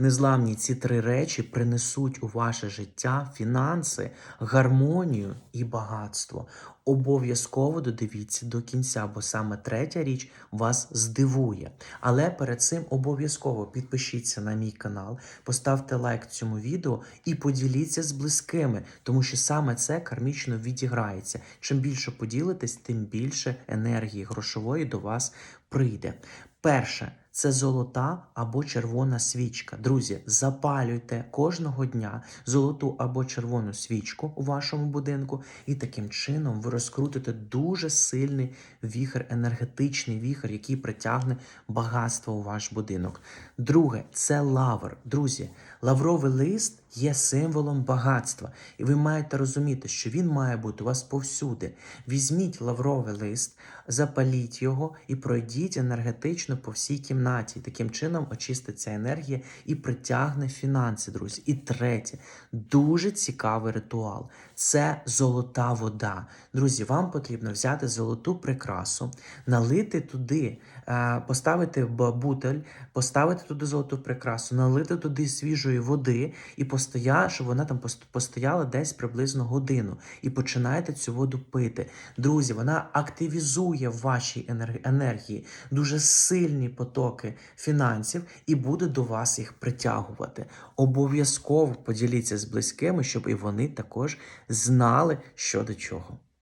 Незламні ці три речі принесуть у ваше життя фінанси, гармонію і багатство. Обов'язково додивіться до кінця, бо саме третя річ вас здивує. Але перед цим обов'язково підпишіться на мій канал, поставте лайк цьому відео і поділіться з близькими, тому що саме це кармічно відіграється. Чим більше поділитесь, тим більше енергії грошової до вас прийде. Перше це золота або червона свічка. Друзі, запалюйте кожного дня золоту або червону свічку у вашому будинку, і таким чином ви розкрутите дуже сильний віхр, енергетичний віхр, який притягне багатство у ваш будинок. Друге це лавр. Друзі, лавровий лист є символом багатства, і ви маєте розуміти, що він має бути у вас повсюди. Візьміть лавровий лист, запаліть його і пройдіть енергетично по всій кімнаті. Таким чином очиститься енергія і притягне фінанси, друзі. І третє, дуже цікавий ритуал це золота вода. Друзі, вам потрібно взяти золоту прикрасу, налити туди, е, поставити бутель, поставити туди золоту прикрасу, налити туди свіжої води і постоя, щоб вона там постояла десь приблизно годину. І починаєте цю воду пити. Друзі, вона активізує в вашій енергії дуже сильні потоки фінансів і буде до вас їх притягувати. Обов'язково поділіться з близькими, щоб і вони також знали, що до чого.